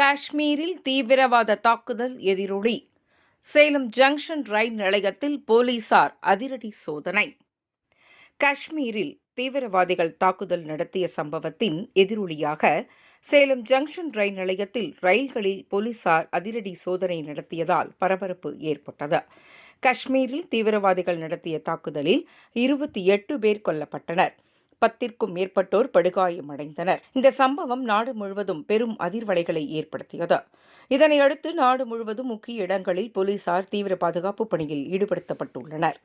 காஷ்மீரில் தீவிரவாத தாக்குதல் எதிரொலி. சேலம் ஜங்ஷன் ரயில் நிலையத்தில் போலீசார் அதிரடி சோதனை. காஷ்மீரில் தீவிரவாதிகள் தாக்குதல் நடத்திய சம்பவத்தின் எதிரொலியாக சேலம் ஜங்ஷன் ரயில் நிலையத்தில் ரயில்களில் போலீசார் அதிரடி சோதனை நடத்தியதால் பரபரப்பு ஏற்பட்டது. காஷ்மீரில் தீவிரவாதிகள் நடத்திய தாக்குதலில் இருபத்தி எட்டு பேர் கொல்லப்பட்டனர். பத்திற்கும் மேற்பட்டோர் படுகாயமடைந்தனர். இந்த சம்பவம் நாடு முழுவதும் பெரும் அதிர்வலைகளை ஏற்படுத்தியது. இதனையடுத்து நாடு முழுவதும் முக்கிய இடங்களில் போலீசார் தீவிர பாதுகாப்பு பணியில் ஈடுபடுத்தப்பட்டுள்ளனர்.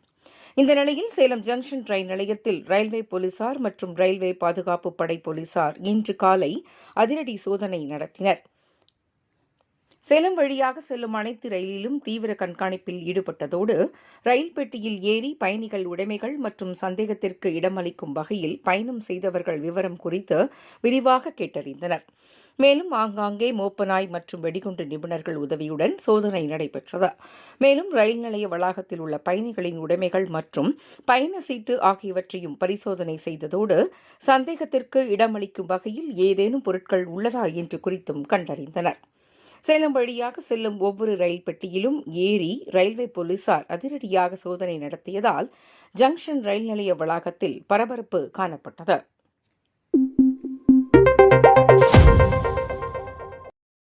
இந்த நிலையில் சேலம் ஜங்ஷன் ரயில் நிலையத்தில் ரயில்வே போலீசார் மற்றும் ரயில்வே பாதுகாப்பு படை போலீசார் இன்று காலை அதிரடி சோதனை நடத்தினர். சேலம் வழியாக செல்லும் அனைத்து ரயிலிலும் தீவிர கண்காணிப்பில் ஈடுபட்டதோடு ரயில் பெட்டியில் ஏறி பயணிகள் உடைமைகள் மற்றும் சந்தேகத்திற்கு இடமளிக்கும் வகையில் பயணம் செய்தவர்கள் விவரம் குறித்து விரிவாக கேட்டறிந்தனர். மேலும் ஆங்காங்கே மோப்பநாய் மற்றும் வெடிகுண்டு நிபுணர்கள் உதவியுடன் சோதனை நடைபெற்றது. மேலும் ரயில் நிலைய வளாகத்தில் உள்ள பயணிகளின் உடைமைகள் மற்றும் பயண சீட்டு ஆகியவற்றையும் பரிசோதனை செய்ததோடு சந்தேகத்திற்கு இடமளிக்கும் வகையில் ஏதேனும் பொருட்கள் உள்ளதா என்று குறித்தும் கண்டறிந்தனர். சேலம் வழியாக செல்லும் ஒவ்வொரு ரயில் பெட்டியிலும் ஏறி ரயில்வே போலீசார் அதிரடியாக சோதனை நடத்தியதால் ஜங்ஷன் ரயில் நிலைய வளாகத்தில் பரபரப்பு காணப்பட்டது.